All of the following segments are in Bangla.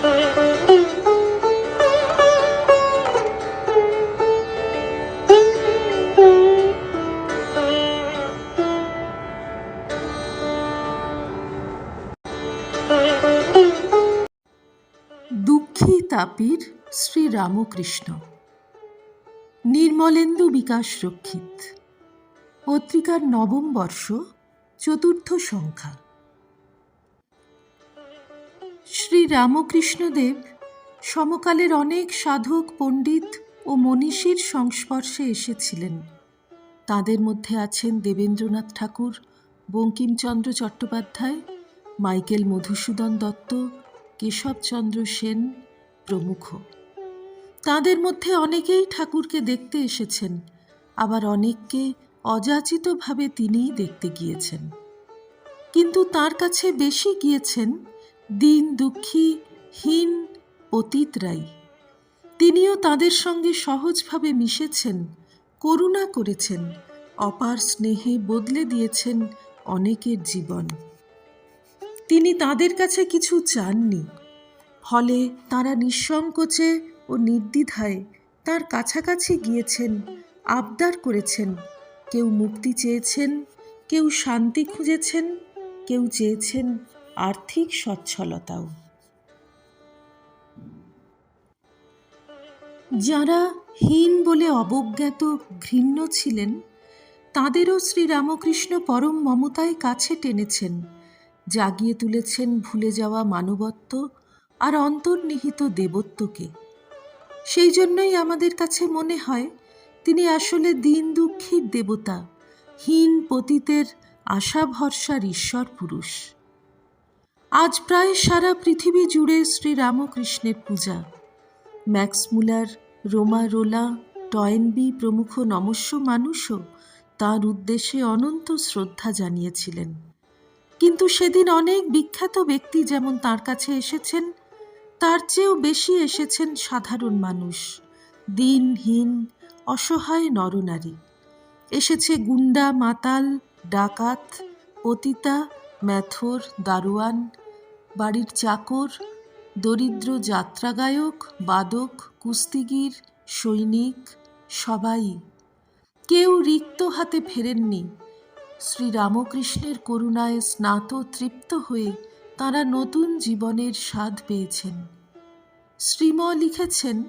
দুঃখী তাপির শ্রী রামকৃষ্ণ। নির্মলেন্দু বিকাশ রক্ষিত। পত্রিকার নবম বর্ষ চতুর্থ সংখ্যা। শ্রী রামকৃষ্ণদেব সমকালের অনেক সাধক, পণ্ডিত ও মনীষীর সংস্পর্শে এসেছিলেন। তাদের মধ্যে আছেন দেবেন্দ্রনাথ ঠাকুর, বঙ্কিমচন্দ্র চট্টোপাধ্যায়, মাইকেল মধুসূদন দত্ত, কেশবচন্দ্র সেন প্রমুখ। তাদের মধ্যে অনেকেই ঠাকুরকে দেখতে এসেছেন, আবার অনেককে অযাচিতভাবে তিনিই দেখতে গিয়েছেন। কিন্তু তার কাছে বেশি গিয়েছেন দিন দুঃখী, হীন পতিতরাই তিনিও তাদের সঙ্গে সহজভাবে মিশেছেন, করুণা করেছেন, অপার স্নেহে বদলে দিয়েছেন অনেকের জীবন। তিনি তাদের কাছে কিছু চাননি। ফলে তারা নিঃসংকোচে ও নির্দ্বিধায় তার কাছাকাছি গিয়েছেন, আবদার করেছেন। কেউ মুক্তি চেয়েছেন, কেউ শান্তি খুঁজেছেন, কেউ চেয়েছেন আর্থিক সচ্ছলতাও। যারা হীন বলে অবজ্ঞাত ঘৃণ্য ছিলেন, তাদেরও শ্রীরামকৃষ্ণ পরম মমতায় কাছে টেনেছেন, জাগিয়ে তুলেছেন ভুলে যাওয়া মানবত্ব আর অন্তর্নিহিত দেবত্বকে। সেই জন্যই আমাদের কাছে মনে হয়, তিনি আসলে দিন দুঃখীর দেবতা, হীন পতিতের আশা ভরসার ঈশ্বর পুরুষ আজ প্রায় সারা পৃথিবী জুড়ে শ্রীরামকৃষ্ণের পূজা। ম্যাক্স মুলার, রোমা রোলা, টয়েনবি প্রমুখ নমস্য মানুষও তার উদ্দেশ্যে অনন্ত শ্রদ্ধা জানিয়েছিলেন। কিন্তু সেদিন অনেক বিখ্যাত ব্যক্তি যেমন তার কাছে এসেছেন, তার চেয়েও বেশি এসেছেন সাধারণ মানুষ, দিনহীন, অসহায় নরনারী। এসেছে গুন্ডা, মাতাল, ডাকাত, পতিতা, ম্যাথর, দারোয়ান বাড়ির চাকর, দরিদ্র যাত্রাগায়ক, বাদক, কুস্তিগির, সৈনিক, সবাই। কেউ রিক্ত হাতে ফেরেননি। শ্রী রামকৃষ্ণের করুণায় স্নাত তৃপ্ত হয়ে তারা নতুন জীবনের স্বাদ পেয়েছেন। শ্রীম লিখেছেন,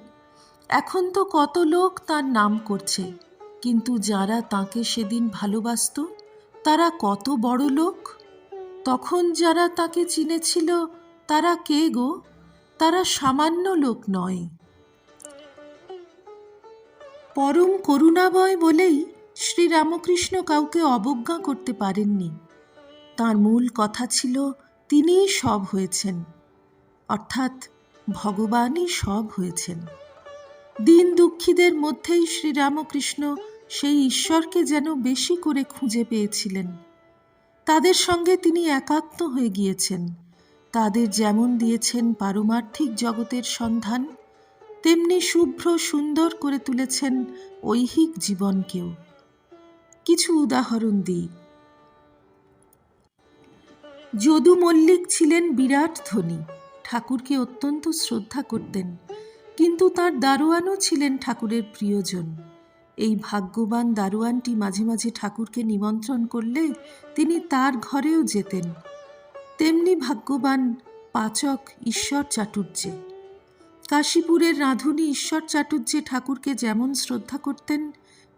এখন তো কত লোক তার নাম করছে, কিন্তু যারা তাকে সেদিন ভালোবাসত, তারা কত বড় লোক? তখন যারা তাকে চিনেছিল, তারা কে গো? তারা সামান্য লোক নয়। পরম করুণাময় বলেই শ্রীরামকৃষ্ণ কাউকে অবজ্ঞা করতে পারেননি। তার মূল কথা ছিল, তিনিই সব হয়েছেন। অর্থাৎ ভগবানই সব হয়েছেন। দিন দুঃখীদের মধ্যেই শ্রীরামকৃষ্ণ সেই ঈশ্বরকে যেন বেশি করে খুঁজে পেয়েছিলেন। তাদের সঙ্গে তিনি একাত্ম হয়ে গিয়েছেন। তাদের যেমন দিয়েছেন পারমার্থিক জগতের সন্ধান, তেমনি শুভ্র সুন্দর করে তুলেছেন ঐহিক জীবনকেও। কিছু উদাহরণ দিই। যদু মল্লিক ছিলেন বিরাট ধনী, ঠাকুরকে অত্যন্ত শ্রদ্ধা করতেন, কিন্তু তার দারোয়ানও ছিলেন ঠাকুরের প্রিয়জন। এই ভাগ্যবান দারোয়ানটি মাঝে মাঝে ঠাকুরকে নিমন্ত্রণ করলে তিনি তার ঘরেও যেতেন। তেমনি ভাগ্যবান পাচক ঈশ্বর চাটুর্যে। কাশীপুরের রাঁধুনি ঈশ্বর চাটুর্যে ঠাকুরকে যেমন শ্রদ্ধা করতেন,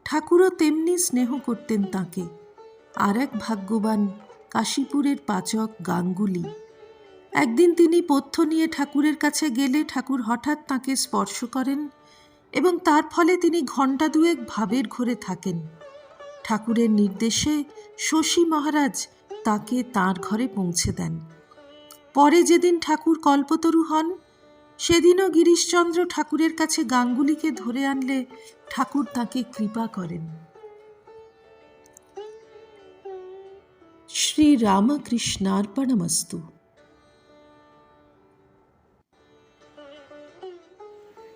ঠাকুরও তেমনি স্নেহ করতেন তাকে। আর এক ভাগ্যবান কাশীপুরের পাচক গাঙ্গুলি। একদিন তিনি পথ্য নিয়ে ঠাকুরের কাছে গেলে ঠাকুর হঠাৎ তাকে স্পর্শ করেন এবং তার ফলে তিনি ঘণ্টা দুয়েক ভাবের ঘরে থাকেন। ঠাকুরের নির্দেশে শশী মহারাজ তাকে তার ঘরে পৌঁছে দেন। পরে যেদিন ঠাকুর কল্পতরু হন, সেদিনও গিরিশচন্দ্র ঠাকুরের কাছে গাঙ্গুলিকে ধরে আনলে ঠাকুর তাকে কৃপা করেন। শ্রী রামকৃষ্ণার্পণমস্তু